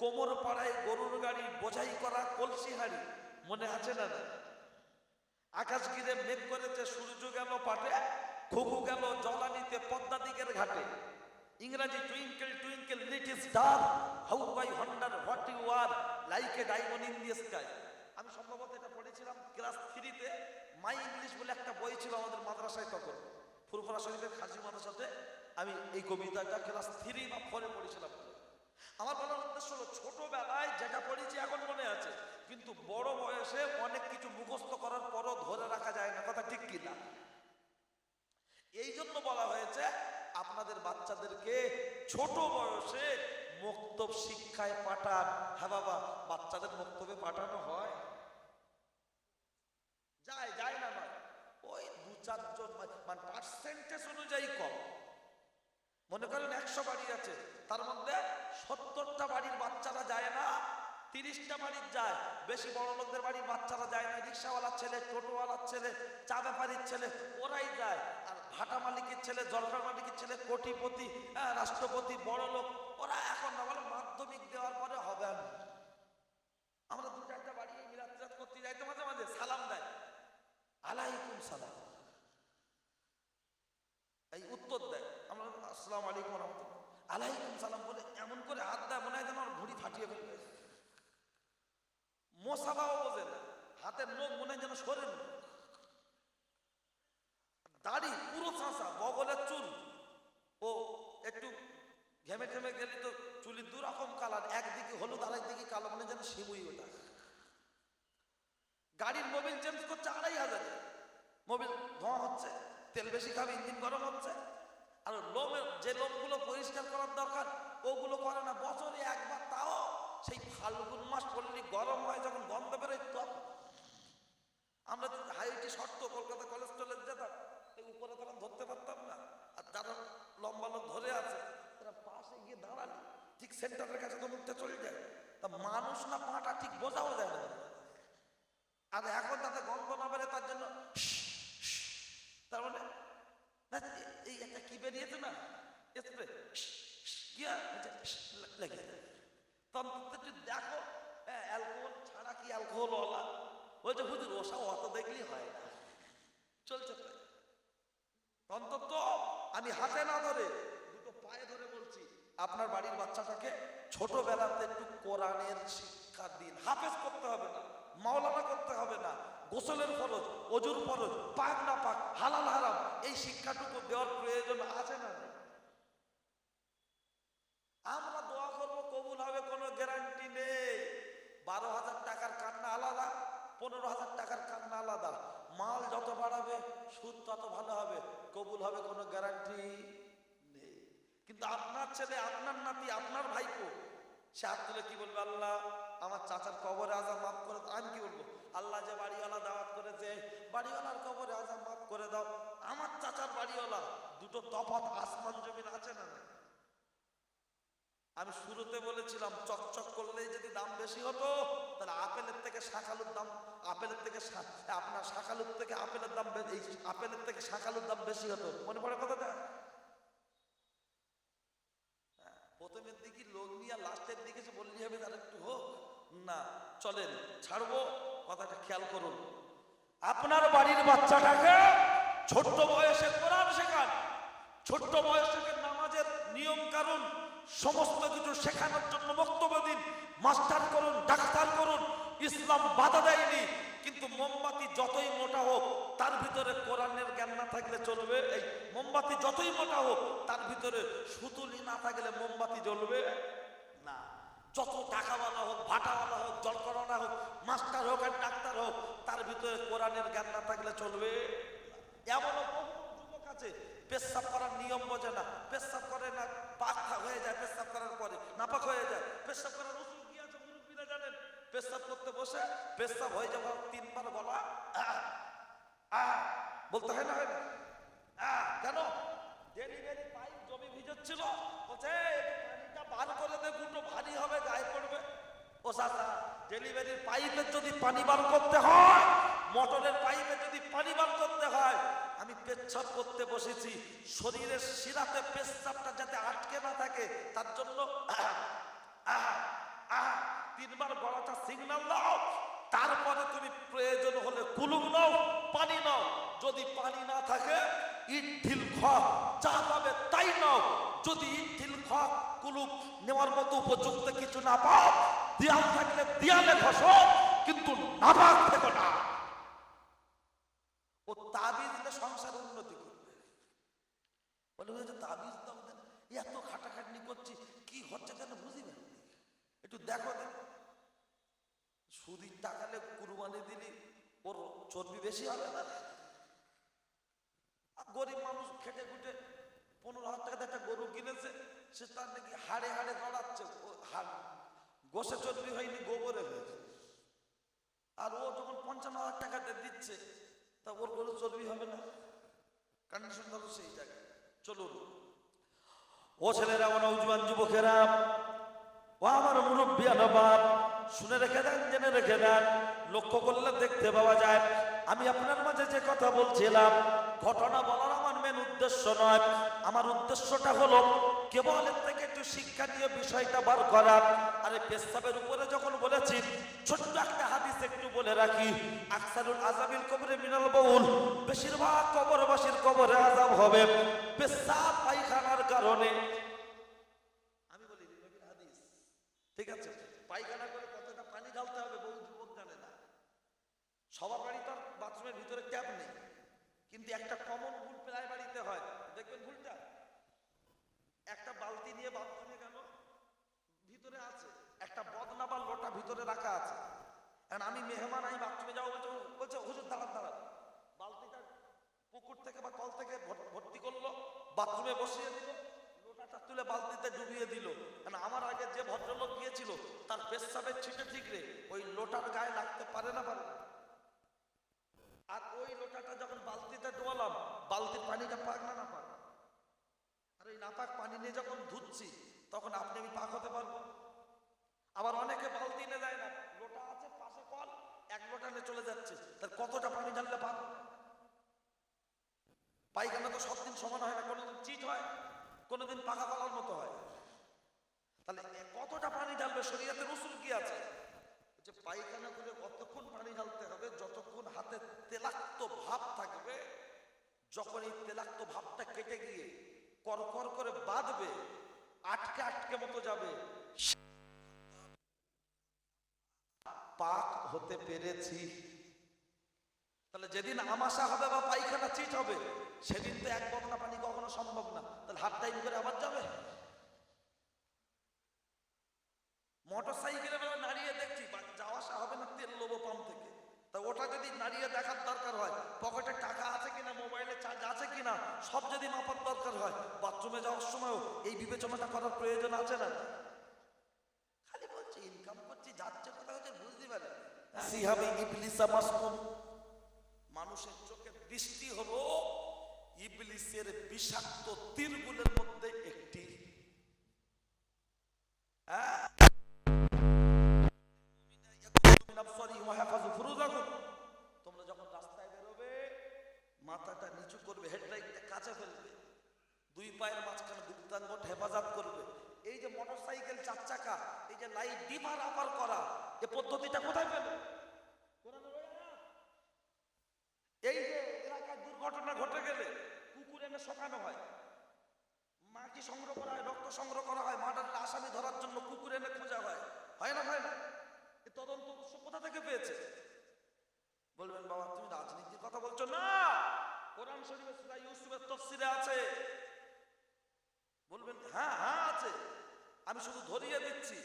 কোমর পাড়ায় গরুর গাড়ি, বোঝাই করা কলসি হাড়ি, মনে আছে না না আকাশ গিরে মেঘ করেছে, সূর্য গেল পাটে খুকু গেল জলানিতে, পদ্মা দিকের ঘাটে। ইংরাজি twinkle twinkle little star how by wonder what you are, like a diamond in the sky. আমি সম্ভবত এটা পড়েছিলাম ক্লাস থ্রিতে, মাই ইংলিশ বলে একটা বই ছিল আমাদের মাদ্রাসায় তখন। ফুরফুরা শরীফের খাজি মাদ্রাসাতে আমি এই কবিতাটা ক্লাস থ্রি বা ফোরে পড়েছিলাম। আমার বলার উদ্দেশ্য হলো, ছোটবেলায় যেটা পড়েছি এখন মনে আছে, কিন্তু বড় বয়সে অনেক কিছু মুখস্থ করার পরও ধরে রাখা যায় না, কথা ঠিক কিনা? এই জন্য বলা হয়েছে, আপনাদের বাচ্চাদেরকে ছোট বয়সে মক্তব শিক্ষায় পাঠান। হ্যাঁ বাবা, বাচ্চাদের মক্তবে পাঠানো হয়? যায় যায় না নয় ওই দু চারজন মানে পার্সেন্টেজ অনুযায়ী কম। মনে করেন একশো বাড়ি আছে তার মধ্যে সত্তরটা বাড়ির বাচ্চারা যায় না তিরিশটা বাড়ির যায় বেশি বড় লোকদের বাড়ির বাচ্চারা যায় না রিক্সাওয়ালার ছেলে টোটোওয়ালার ছেলে চা ব্যাপারীর ছেলে ওরাই যায়। আর ভাটা মালিকের ছেলে জলখার মালিকের ছেলে কোটিপতি হ্যাঁ, রাষ্ট্রপতি বড় লোক ওরা এখন না বলে মাধ্যমিক দেওয়ার পরে হবে। না আমরা দু চারটা বাড়ি টিলাদ করতে যাইতে মাঝে মাঝে সালাম দেয়। আলাইকুম সালাম এই উত্তর দেয় আমরা আসসালাম আলাইকুম রহমতুল্লাহ। আলাইকুম সালাম বলে এমন করে হাত দেয় মনে হয় ভুড়ি ফাটিয়ে ফেলবে মশাবাও বোঝে না, হাতের নখ মনে যেন সরেন দাড়ি পুরো চাঁচা বগলের চুল। ও, একটু ঘেমে ঘেমে গেলে তো চুলি দু রকম কালার, একদিকে হলুদ আর একদিকে কালো, মনে যেন শিবুই ওটা। গাড়ির মোবিল চেঞ্জ করছে আড়াই হাজারে। মোবিল ধোঁয়া হচ্ছে, তেল বেশি খাবে, ইঞ্জিন গরম হচ্ছে। আর লোমের যে লোমগুলো পরিষ্কার করার দরকার, ওগুলো করে না। বছরে একবার তাও সেই ফাল্গুন মাস পড়লে, গরম হয় যখন গন্ধ বেরোয় তখন। আমরা হাইটি শর্ত, কলকাতা কলেজ টলেজ যেতাম উপরে তখন ধরতে পারতাম না। আর যারা লম্বা লোক ধরে আছে, তারা পাশে গিয়ে দাঁড়ালে ঠিক সেন্টারের কাছে তো মুখটা চলে যায়। তা মানুষ না পাটা ঠিক বোঝাও যায় না। আর এখন তাতে গন্ধ না বেড়ে তার জন্য তার মানে এই একটা কি বেরিয়েছে না? দেখো হ্যাঁ ছাড়া কি অত দেখলেই হয় না। অন্তত আমি হাতে না ধরে দুটো পায়ে ধরে বলছি, আপনার বাড়ির বাচ্চাটাকে ছোটবেলাতে একটু কোরআনের শিক্ষা দিন। হাফেজ করতে হবে না, মাওলানা করতে হবে না। গোসলের ফরজ, অজুর ফরজ, পাক না পাক, হালাল হারাম, এই শিক্ষাটুকু দেওয়ার প্রয়োজন আছে না নেই? আমরা দোয়া করব কবুল হবে কোনো গ্যারান্টি নেই বারো হাজার টাকার কান্না আলাদা, পনেরো হাজার টাকার কান্না আলাদা। মাল যত বাড়াবে, সুদ তত ভালো হবে, কবুল হবে কোনো গ্যারান্টি নেই। কিন্তু আপনার ছেলে, আপনার নাতি, আপনার ভাইপো, সে হাত তুলে কি বলবে, আল্লাহ, আমার চাচার কবরে আজাব মাফ করে দাও। আমি কি বলব? আল্লাহ যে বাড়িওয়ালা দাওয়াত করেছে, বাড়িওয়ালার কবরে আজাব মাফ করে দাও। আমার চাচার বাড়িওয়ালা, দুটো তফাৎ আসমান জমিন আছে না না আমি শুরুতে বলেছিলাম চকচক করলেই যদি দাম বেশি হতো তাহলে আপেলের থেকে শাকালুর দাম আপেলের থেকে আপনার শাকালুর থেকে আপেলের দাম এই আপেলের থেকে শাকালুর দাম বেশি হতো। মনে পড়ে কথাটা? হ্যাঁ, প্রথমের দিকে লোক নিয়ে লাস্টের দিকে যে বললি হবে তার একটু হোক। না চলেন ছাড়বো কথাটা খেয়াল করুন। আপনার বাড়ির বাচ্চাটাকে ছোট্ট বয়সে কোরআন শেখান। ছোট্ট বয়স থেকে নামাজের নিয়ম কারণ সমস্ত কিছু শেখানোর জন্য বক্তব্য দিন, মাস্টার করুন, ডাক্তার করুন, ইসলাম বাধা দেয়নি, কিন্তু মোমবাতি যতই মোটা হোক, তার ভিতরে কোরআনের জ্ঞান না থাকলে চলবে, এই মোমবাতি যতই মোটা হোক, তার ভিতরে সুতুলি না থাকলে মোমবাতি জ্বলবে না যত টাকাওয়ালা হোক, ভাটাওয়ালা হোক, জলকরণা হোক, মাস্টার হোক আর ডাক্তার হোক, তার ভিতরে কোরআনের জ্ঞান না থাকলে চলবে। এমনও বহু যুবক আছে পেশাব করার নিয়ম বোঝে না। পেশাব করে না পাক হয়ে যায়, পেশাব করার পরে নাপাক হয়ে যায়। পেশাব করার ওষুধ কি আছে মুরব্বীরা জানেন? পেশাব করতে বসে, পেশাব হয়ে যাওয়া তিনবার বলা বলতে হয় না হয় না? কেন? ডেলিভারি পাইপ জমি ভিজচ্ছিল বলছে, "এই পানিটা বার করে দে দুটো ভারী হবে, গায়ে পড়বে। ও চাচা ডেলিভারির পাইপের যদি পানি বার করতে হয়, মোটরের পাইপে যদি পানি বার করতে হয়, আমি পেচ্ছাপ করতে বসেছি। শরীরের শিরাতে পেচ্ছাপটা যাতে আটকে না থাকে, তার জন্য তিনবার গলাটা সিগন্যাল দাও তারপরে তুমি প্রয়োজন হলে কুলুম নাও, পানি নাও। যদি পানি না থাকে ইট ঢিল খ যা পাবে তাই নাও। যদি ইট ঢিল খ নেওয়ার মতো উপযুক্ত কিছু না পাও দেয়াল থাকলে দেয়ালে ঘষো কিন্তু নাপাক থেকো না। ও তাবিজ দিলে সংসার উন্নতি করবে। বলে যে তাবিজ দাও দেন এত খাটাখাটনি করছি, কি হচ্ছে কেন বুঝিবেন একটু দেখো দেন সুদির টাকালে কুরবানি দিলি, ওর চর্বি বেশি হবে না? গরিব মানুষ খেটে খুটে পনেরো হাজার টাকা দিয়ে একটা গরু কিনেছে, সে তার নাকি হাড়ে হাড়ে দৌড়াচ্ছে ও হাড় গোসে চর্বি হয়নি, গোবরে হয়েছে। আর ও যখন পঞ্চান্ন হাজার টাকাতে দিচ্ছে, তা ওর গরু চর্বি হবে না। কন্ডিশন হলো সেই জায়গায়। চলুন। ও ছেলেরা ও নৌজওয়ান যুবকেরা, ও আমার মুরব্বিয়ান বাপ শুনে রেখে দেন, জেনে রেখে দেন, লক্ষ্য করলে দেখতে পাওয়া যায়, আমি আপনার মাঝে যে কথা বলছিলাম, ঘটনা বলার মেন উদ্দেশ্য নয়। আমার উদ্দেশ্যটা হলো কেবল এর থেকে একটু শিক্ষা নিয়ে বিষয়টা বার করা। আরে পেশাবের উপরে যখন বলেছি, ছোট্ট একটা হাদিস একটু বলে রাখি। আকসারুল আজাবিল কবরে মিনাল বাউল, বেশিরভাগ কবরবাসীর কবরে আজাব হবে। পেশাব পায়খানার কারণে। আমি বলি হাদিস। ঠিক আছে? পায়খানা করে কতটা পানি ঢালতে হবে বহু যুবক জানে না। সবার বাড়ি তো বাথরুমের ভিতরে ট্যাপ নেই। কিন্তু একটা কমন ভুল প্রায় বাড়িতে হয় দেখবেন ভুলটা একটা বালতি নিয়ে বাথরুমে গেল ভিতরে আছে। একটা বদনা বা লোটা ভিতরে রাখা আছে। এখন আমি মেহমান, আমি বাথরুমে যাব বলছে বলছে, হুজুর, দাঁড়ান দাঁড়ান। বালতিটা পুকুর থেকে বা কল থেকে ভর- ভর্তি করল, বাথরুমে বসিয়ে দিল, লোটাটা তুলে বালতিতে ডুবিয়ে দিল। কারণ আমার আগে যে ভদ্রলোক গিয়েছিল, তার পেশাবের ছিটে ঠিকরে ওই লোটার গায়ে লাগতে পারে না, পারে আর ওই লোটাটা যখন বালতিতে ডোয়ালাম বালতির পানিটা পাক না না নাপাক পানি নিয়ে যখন ধুচ্ছি, তখন আপনি আমি পাক হতে পারব। আবার অনেকে বালতি এনে দেয় না। লোটা আছে, পাশে কল, এক লোটা নিয়ে চলে যাচ্ছে। তার কতটা পানি ঢাললে পাক? পায়খানা তো সব দিন সমান হয় না, কোনোদিন চিট হয়, কোনোদিন পাকা কলার মতো হয়। তাহলে কতটা পানি ঢালবে? শরীয়তের উসুল কি আছে? যে পায়খানা করে কতক্ষণ পানি ঢালতে হবে? যতক্ষণ হাতে তেলাক্ত ভাব থাকবে যখন এই তেলাক্ত ভাবটা কেটে গিয়ে করকর করে বাঁধবে, আটকে আটকে মতো যাবে। পাক হতে পেরেছি। তাহলে যেদিন আমাশা হবে বা পায়খানা চিট হবে, সেদিন তো এক বদনা পানি কখনো সম্ভব না। তাহলে হাফ টাইম করে আবার যাবে। মোটর সাইকেলে নাড়িয়ে দেখছি যাওয়া আসা হবে না তেল লোবো পাম্প থেকে। তা ওটা যদি নাড়িয়ে দেখার দরকার হয় পকেটে টাকা আছে কিনা মোবাইলে চার্জ আছে কিনা সব যদি মাপার দরকার হয় বাথরুমে যাওয়ার সময়ও এই বিবেচনাটা করার প্রয়োজন আছে না? খালি বলছি ইনকাম করছি যাচ্ছে কোথাও হচ্ছে বুঝতে পারে সিহাবে ইবলিসা মাসনুন মানুষের চোখে দৃষ্টি হলো ইবলিসের বিষাক্ত তীরগুলোর মধ্যে একটি হ্যাঁ মিন আবসারিহিম ওয়া হাফাযু ফুরুজাহুম। তোমরা যখন রাস্তায় বেরোবে মাথাটা নিচু করবে হেডলাইটটা কাছে ফেলবে দুই পায়ের মাঝখানে গুপ্তাঙ্গট হেফাজত করবে এই যে মোটরসাইকেল চার চাকা এই যে লাইট ডিমার আপার এই পদ্ধতিটা কোথায় পেল? এই যে এলাকায় দুর্ঘটনা ঘটে গেলে কুকুর এনে শোকানো হয়। মাটি সংগ্রহ করা হয়? রক্ত সংগ্রহ করা হয়? মার্ডারের আসামি ধরার জন্য কুকুর এনে খোঁজা হয়। হয় না হয় না? এ তদন্ত কোথা থেকে পেয়েছে? বলবেন, বাবা, তুমি রাজনীতির কথা বলছো? না! কোরআন শরীফে সূরা ইউসুফের তফসিরে আছে। বলবেন হ্যাঁ হ্যাঁ আছে। আমি শুধু ধরিয়ে দিচ্ছি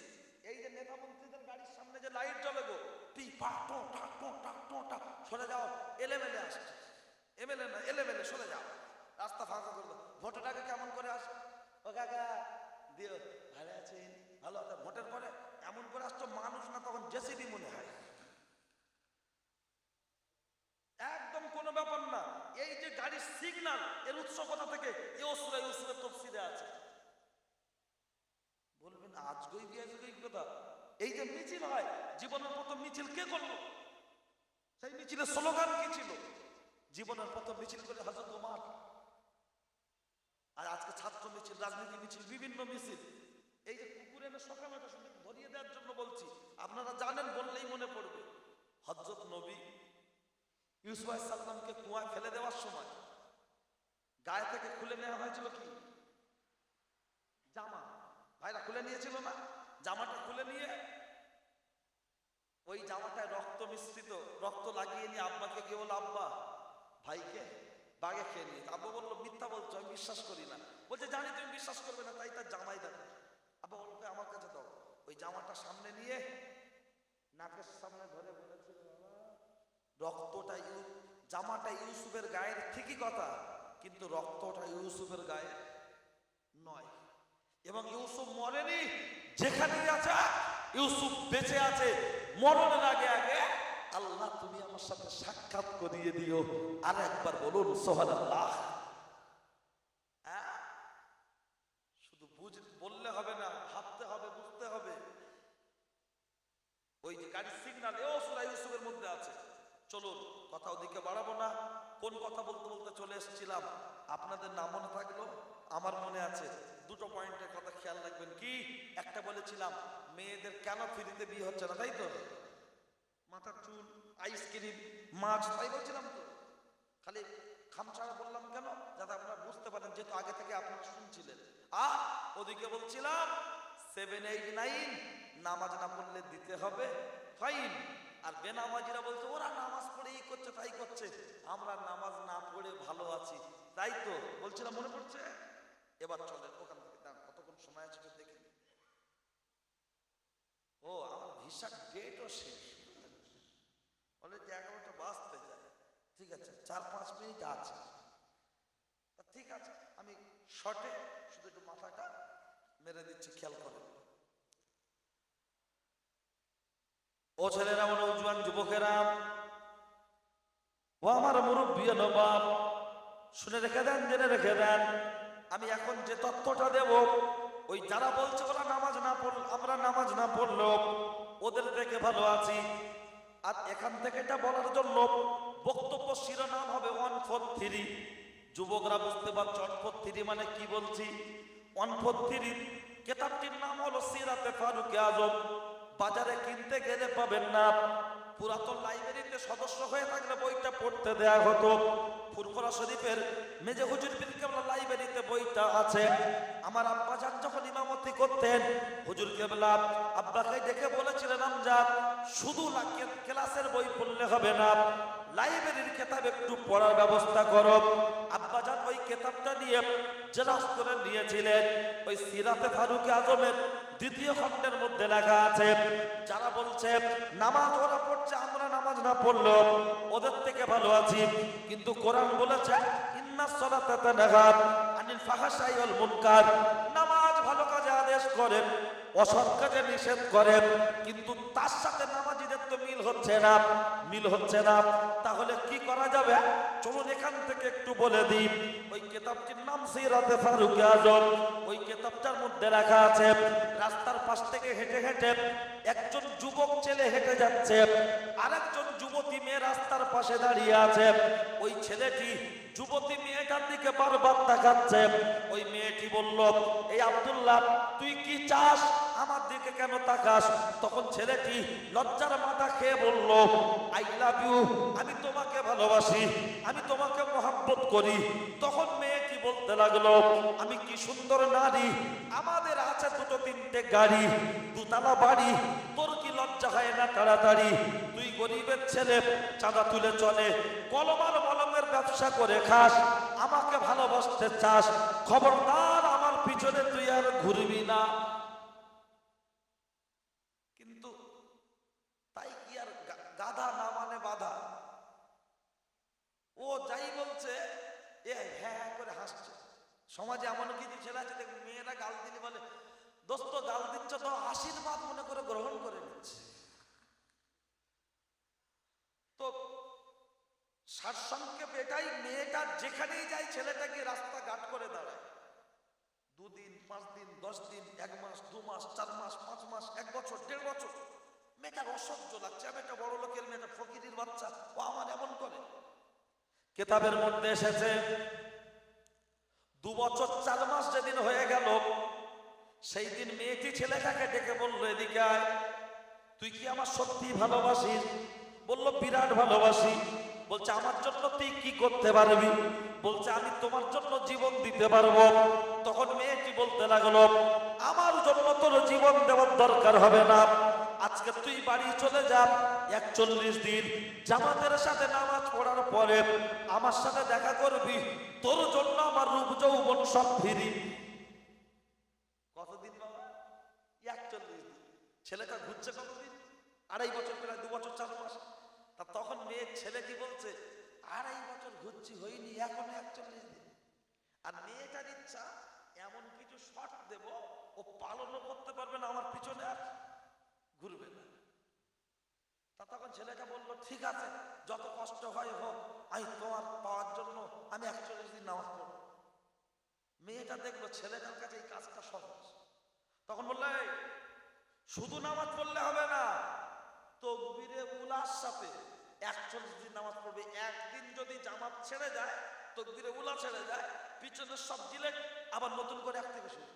এই যে নেতা মন্ত্রীদের গাড়ির সামনে যে লাইট জ্বলে গো। টি, পা, টো, টা টো টা টো, টা। সরে যাও, এলেমেলে আসছে। এমএলএ না, এলেমেলে, সরে যাও। রাস্তা ফাঁকা করে দাও। ভোটের আগে কেমন করে আসো? ও কাকা, দিও। ভালো আছেন ভালো ভোটের পরে এমন করে আসতো মানুষ না তখন জেসিবি মনে হয়। একদম কোনো ব্যাপার না। এই যে গাড়ির সিগন্যাল এর উৎস কোথা থেকে? এ ওসুরা ইউসুফের তফসিলে আছে। বলবেন, আজগই, বিয়াজগই, কথা? এই যে মিছিল হয়, জীবনের প্রথম মিছিল কে করল? সেই মিছিলের স্লোগান কি ছিল? জীবনের প্রথম মিছিল করে হাজর তোমার আর আজকে ছাত্র মিছিল, রাজনীতি মিছিল, বিভিন্ন মিছিল। এই যে কুকুরে এনে ধরিয়ে দেওয়ার জন্য বলছি, আপনারা জানেন বললেই মনে পড়বে। হজরত নবী ইউসুফ সাল্লামকে কুয়া ফেলে দেওয়ার সময় গায়ে থেকে খুলে নেওয়া হয়েছিল কি? জামা। ভাইরা খুলে নিয়েছিল না? জামাটা খুলে নিয়ে ওই জামাটায় রক্ত মিশ্রিত রক্ত লাগিয়ে নিয়ে আব্বাকে কে বলো আব্বা ভাইকে বাগে খেয়ে নিয়ে আব্বা বলল মিথ্যা বলছো আমি বিশ্বাস করি না। বলছে জানি তুমি বিশ্বাস করবে না তাই তার জামাই দেখো। আব্বা বলল "কই, আমার কাছে দাও। ওই জামাটা সামনে নিয়ে নাকের সামনে ধরে বলেছিল রক্তটা জামাটা ইউসুফের গায়ের ঠিকই কথা কিন্তু রক্তটা ইউসুফের গায়ে নয় এবং ইউসুফ মরেনি। যেখানেই আছে, ইউসুফ বেঁচে আছে, মরণের আগে আগে আল্লাহ তুমি আমার সাথে সাক্ষাৎ করিয়ে দিও। আর একবার বলুন সোহানাল্লাহ হ্যাঁ? শুধু বুঝ, বললে হবে না, ভাবতে হবে, বুঝতে হবে। ওই যে গাড়ির সিগন্যাল এও সুরা ইউসুফের মধ্যে আছে। চলুন, কথা ওদিকে বাড়াবো না। কোন কথা বলতে বলতে চলে এসেছিলাম? আপনাদের না মনে থাকল আমার মনে আছে। দুটো পয়েন্টের কথা খেয়াল রাখবেন কি? একটা বলেছিলাম, মেয়েদের কেন ফ্রিতে বিয়ে হচ্ছে না, তাই তো? মাথার চুল আইসক্রিম মাছ, তাই বলছিলাম তো। খালি খামছাড়া বললাম কেন? যাতে আপনারা বুঝতে পারেন, যেহেতু আগে থেকে আপনারা শুনছিলেন। আর ওদিকে বলছিলাম সেভেন এইট নাইন নামাজ না পড়লে দিতে হবে ফাইন আর বেনামাজিরা বলছে, ওরা নামাজ পড়ে এই করছে, তাই করছে। আমরা নামাজ না পড়ে ভালো আছি, তাই তো? বলছিলাম, মনে পড়ছে? এবার চলেন, ওখান থেকে দাঁড়ান কতক্ষণ সময় আছে একটু দেখে নিই। ও, আমার ভিসার ডেটও শেষ। বলে যে এগারোটা বাজতে যায়। ঠিক আছে, চার পাঁচ মিনিট আছে। ঠিক আছে, আমি শর্টে শুধু একটু মাথাটা মেরে দিচ্ছি, খেয়াল করে। ও ছেলেরা ও নৌজওয়ান যুবকেরা, ও আমার মুরব্বী নবাব, শুনে রেখে দেন, জেনে রেখে দেন, আমি এখন যে তথ্যটা দেব ওই যারা বলছে ওরা নামাজ না পড়ল আমরা নামাজ না পড়ল ওদের থেকে ভালো আছি। আর এখান থেকে এটা বলার জন্য বক্তব্য শিরোনাম হবে ওয়ান ফোর থ্রি যুবকরা বুঝতে পারছে ওয়ান ফোর থ্রি মানে কি বলছি? ওয়ান ফোর থ্রি কেতাবটির নাম হলো সিরাতে ফারুক আজম। বাজারে কিনতে গেলে পাবেন না। পুরাতন লাইব্রেরিতে সদস্য হয়ে থাকলে বইটা পড়তে দেয়া হতো। ফুরফুরা শরীফের মেজে হুজুর পীর কেবলা লাইব্রেরিতে বইটা আছে। আমার আব্বা যান যখন ইমামতি করতেন, হুজুর কেবলা আব্বাকে দেখে বলেছিলেন, আমজাদ, শুধু ক্লাসের বই পড়লে হবে না। লাইব্রেরির কেতাব একটু পড়ার ব্যবস্থা করো। কেতাবটা নিয়ে জেরাস করে নিয়েছিলেন। ওই সিরাতে ফারুক আজমের দ্বিতীয় খণ্ডের মধ্যে লেখা আছে, যারা বলছে, নামাজ ওরা পড়ছে, আমরা নামাজ না পড়ল ওদের থেকে ভালো আছি। কিন্তু কোরআন বলেছে আনিল ফাহশাই মুনকার। নামাজ ভালো কাজে আদেশ করেন। অসৎ কাজে নিষেধ করেন, কিন্তু তার সাথে নামাজিদের তো মিল হচ্ছে না, মিল হচ্ছে না। তাহলে কি করা যাবে? চলুন এখান থেকে একটু বলে দিই। ওই কেতাবটির নাম সিরাতে ফারুক আজম। ওই কেতাবটার মধ্যে লেখা আছে, রাস্তার পাশ থেকে হেঁটে হেঁটে একজন যুবক ছেলে হেঁটে যাচ্ছে। আরেকজন যুবতী মেয়ে রাস্তার পাশে দাঁড়িয়ে আছে। ওই ছেলেটি যুবতী মেয়েটার দিকে বারবার তাকাচ্ছে। ওই মেয়েটি বলল এই আব্দুল্লাহ, তুই কি চাস? আমার দিকে কেন তাকাস? তখন ছেলেটি লজ্জার মাথা খেয়ে বলল, আই লাভ ইউ, আমি তোমাকে ভালোবাসি, আমি তোমাকে মহাব্বত করি। তখন মেয়েটি বলতে লাগল, আমি কি সুন্দর নারী, আমাদের আছে দুটো তিনটে গাড়ি, দুতলা বাড়ি, তোর কি লজ্জা হয় না তাড়াতাড়ি? তুই গরিবের ছেলে, চাঁদা তুলে চলে কলমার মলমের ব্যবসা করে খাস, আমাকে ভালোবাসতে চাস, খবরদার আমার পিছনে তুই আর ঘুরবি না। কিন্তু তাই কি আর গাধা না মানে বাধা? ও যাই বলছে, এ হ্যাঁ হ্যাঁ করে হাসছে। সমাজে এমন কিছু ছেলে আছে, দেখুন, মেয়েরা গাল দিলে বলে, দোস্ত, গাল দিচ্ছ তো, আশীর্বাদ মনে করে গ্রহণ করে নিচ্ছে তো সারসংক্ষেপ এটাই, মেয়েটা যেখানেই যায় ছেলেটাকে রাস্তা ঘাট করে দাঁড়ায়। দুদিন পাঁচ দিন দশ দিন এক মাস, দু মাস, চার মাস, পাঁচ মাস, এক বছর, দেড় বছর। মেয়েটার অসহ্য লাগছে, আমি একটা বড় লোকের মেয়েটা ফকিরির বাচ্চা, ও আমার এমন করে। কেতাবের মধ্যে এসেছে, দু বছর, চার মাস যেদিন হয়ে গেল, সেই দিন মেয়েটি ছেলেটাকে ডেকে বলল, এদিকে তুই কি আমার সত্যি ভালোবাসিস? বলল, বিরাট ভালোবাসি। বলছে, আমার জন্য তুই কি করতে পারবি? বলছে, আমি তোমার জন্য জীবন দিতে পারব। তখন মেয়েটি বলতে লাগল, আমার জন্য তোর জীবন দেওয়ার দরকার হবে না। আজকে তুই বাড়ি চলে যা একচল্লিশ দিন। জামাতের সাথে নামাজ পড়ার পরে আমার সাথে দেখা করবি। তোর জন্য আমার রূপ যৌবন সব ফিরি। কতদিন বাবা? একচল্লিশ দিন। ছেলেটা ঘুরছে কতদিন? আড়াই বছর, প্রায় দু বছর, চার মাস। তা তখন মেয়ের ছেলে কি বলছে আড়াই বছর ঘুরছি হয়নি এখনও একচল্লিশ দিন। আর মেয়েটার ইচ্ছা এমন কিছু শট দেব ও পালনও করতে পারবে না আমার পিছনে আর ঘুরবে না। তা তখন ছেলেটা বলল ঠিক আছে যত কষ্ট হয় হোক আমি তোমার পাওয়ার জন্য আমি একচল্লিশ দিন নামাজ পড়ব। মেয়েটা দেখল ছেলেটার কাছে এই কাজটা সহজ। তখন বললে "এই, শুধু নামাজ পড়লে হবে না তকবিরে উলার সাথে একচল্লিশ দিন নামাজ পড়বে। একদিন যদি জামাত ছেড়ে যায় তকবিরে উলা ছেড়ে যায় পিছনের সব জিলেট আবার নতুন করে এক থেকে শুরু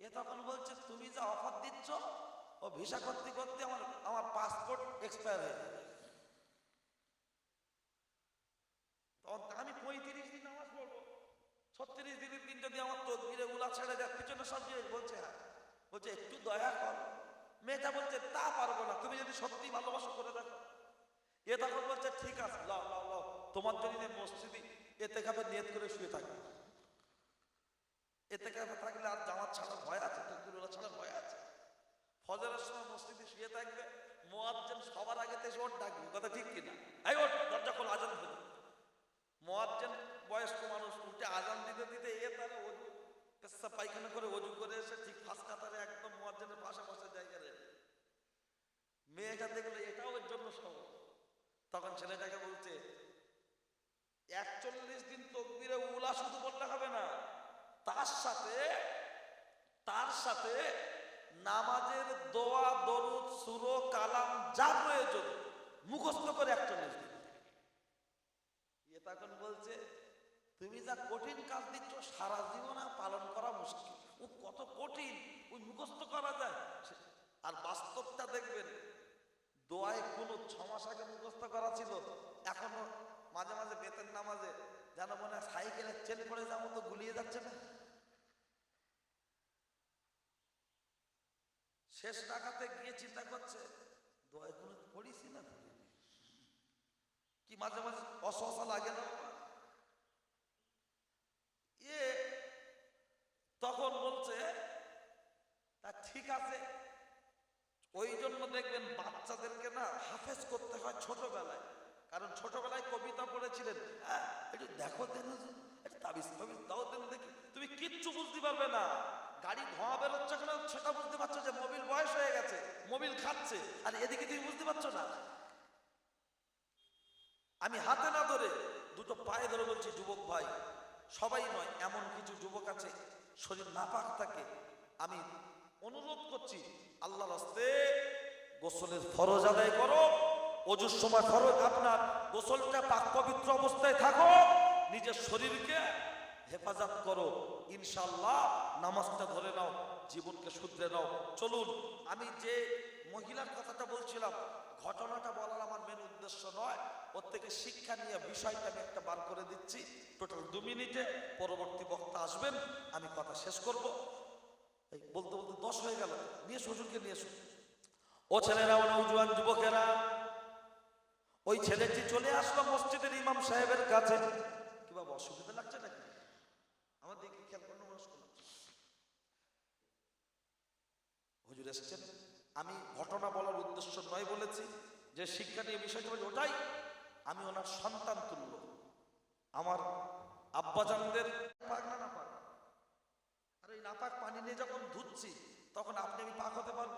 এ তখন বলছে, তুমি যা অফার দিচ্ছ, ও ভিসা করতে করতে আমার আমার পাসপোর্ট এক্সপায়ার হয়ে যাবে। আমি পঁয়ত্রিশ দিন নামাজ পড়ব। ছত্রিশ দিনের দিন যদি আমার তকবিরে উলা ছেড়ে যায়, পিছনে সব জিনিস বলছে হ্যাঁ। বলছে, একটু দয়া কর। মেয়েটা বলছে, তা পারব না। তুমি যদি সত্যি ভালোবাসা করে দেখো এ তখন বলছে, ঠিক আছে, লাও লাও লাও, তোমার জন্য মসজিদে এতে কাপে নিয়ত করে শুয়ে থাকবে। এতে কাপে থাকলে আর জামাত ছাড়ার ভয় আছে তকবির উলা ছাড়ার ভয় আছে। ফজরের সময় মসজিদে শুয়ে থাকবে মোয়াজ্জেম সবার আগে তেসে ওর ডাকবে, কথা ঠিক কিনা এই ওর দরজা খোল, আজান হলো। মোয়াজ্জেম বয়স্ক মানুষ, উঠে আজান দিতে দিতে এ তারা অজু পেশা পায়খানা করে অজু করে এসে ঠিক ফাঁস কাতারে একদম মোয়াজ্জেমের পাশে বসে জায়গা রেখে মেয়েটা দেখলে এটাও এর জন্য সহজ। তখন ছেলেটাকে বলছে, একচল্লিশ দিন তকবিরে উলা শুধু বললে হবে না, তার সাথে তার সাথে নামাজের দোয়া, দরুদ, সুরো, কালাম যা প্রয়োজন, মুখস্থ করে একচল্লিশ দিন। এ তখন বলছে, তুমি যা কঠিন কাজ দিচ্ছ, সারা জীবন পালন করা মুশকিল। ও কত কঠিন, ওই মুখস্থ করা যায়। আর বাস্তবটা দেখবেন দোয়ায় কোনো ছ মাস আগে মুখস্থ করা ছিল। এখনও মাঝে মাঝে বেতন নামাজে যেন মনে হয় সাইকেলের চেন পড়ে যাওয়ার মতো গুলিয়ে যাচ্ছে না। শেষ টাকাতে গিয়ে চিন্তা করছে, দোয়ায় কোনো পড়িছি না। কি মাঝে মাঝে অসহসা লাগে না এ তখন বলছে, তা ঠিক আছে। ওই জন্য দেখবেন বাচ্চাদেরকে না হাফেজ করতে হয় ছোটবেলায়। কারণ ছোটবেলায় কবিতা পড়েছিলেন। হ্যাঁ একটু দেখো দাও দেন দেখি। তুমি কিচ্ছু বুঝতে পারবে না। গাড়ি ধোঁয়া বেরোচ্ছে কেন? সেটা বুঝতে পারছ যে মোবিল বয়স হয়ে গেছে, মোবিল খাচ্ছে। আর এদিকে তুমি বুঝতে পারছ না। আমি হাতে না ধরে দুটো পায়ে ধরে বলছি, যুবক ভাই, সবাই নয়, এমন কিছু যুবক আছে, শরীর নাপাক থাকে। আমি অনুরোধ করছি আল্লাহ রাস্তে গোসলের ফরজ আদায় করো। অজুর সময় ফরজ, আপনার গোসলটা পাক পবিত্র অবস্থায় থাকো। নিজের শরীরকে হেফাজত করো। ইনশাল্লাহ নামাজটা ধরে নাও, জীবনকে শুধরে নাও। চলুন, আমি যে মহিলার কথাটা বলছিলাম, ঘটনাটা বলার আমার মেন উদ্দেশ্য নয়। ওর থেকে শিক্ষা নিয়ে বিষয়টা আমি একটা বার করে দিচ্ছি। টোটাল দু মিনিটে পরবর্তী বক্তা আসবেন, আমি কথা শেষ করব। এই বলতে বলতে দশ হয়ে গেল। নিয়ে শ্বশুরকে নিয়ে এসো। ও ছেলেরা, ও নৌজওয়ান যুবকেরা, ওই ছেলেটি চলে আসলো মসজিদের ইমাম সাহেবের কাছে। কি বাবা, অসুবিধা লাগছে নাকি? আমার দিকে খেয়াল মানুষ হুজুর এসছেন। আমি ঘটনা বলার উদ্দেশ্য নয় বলেছি, যে শিক্ষা নিয়ে বিষয়টা বলি, ওটাই আমি ওনার সন্তান তুল্য আমার আব্বাজানদের পাক না না পাক আর ওই নাপাক পানি নিয়ে যখন ধুচ্ছি, তখন আপনি আমি পাক হতে পারব?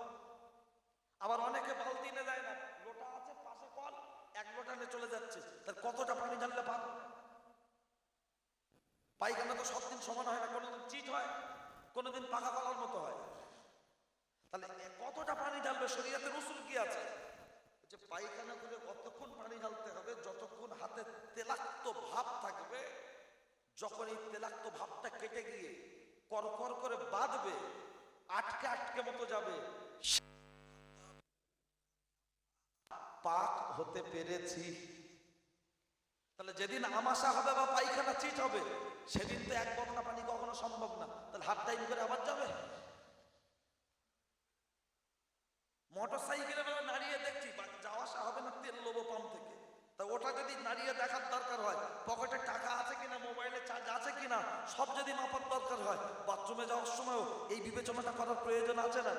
আবার অনেকে বালতি এনে দেয় না। লোটা আছে, পাশে কল, এক লোটা নিয়ে চলে যাচ্ছে। তার কতটা পানি পাক হবে? পায়খানা তো সব দিন সমান হয় না, কোনোদিন চিট হয়, কোনোদিন পাকা কলার মতো হয়। তাহলে কতটা পানি ঢালবে? শরীয়তের রসুল কি আছে? যে পায়খানা করে কতক্ষণ পানি ঢালতে হবে? যতক্ষণ হাতে তেলাক্ত ভাব থাকবে, যখন এই তেলাক্ত ভাবটা কেটে গিয়ে করকর করে বাঁধবে, আটকে আটকে মতো যাবে পাক হতে পেরেছি। তাহলে যেদিন আমাশা হবে বা পায়খানা চিট হবে, সেদিন তো এক বকনা পানি কখনো সম্ভব না। তাহলে হাফ টাইম করে আবার যাবে। মোটর সাইকেলে নাড়িয়ে দেখছি যাওয়া আসা হবে না তেল লোবো পাম্প থেকে। তা ওটা যদি নাড়িয়ে দেখার দরকার হয়, পকেটে টাকা আছে কিনা, মোবাইলে চার্জ আছে কিনা, সব যদি মাপার দরকার হয়, বাথরুমে যাওয়ার সময়ও এই বিবেচনাটা করার প্রয়োজন আছে না?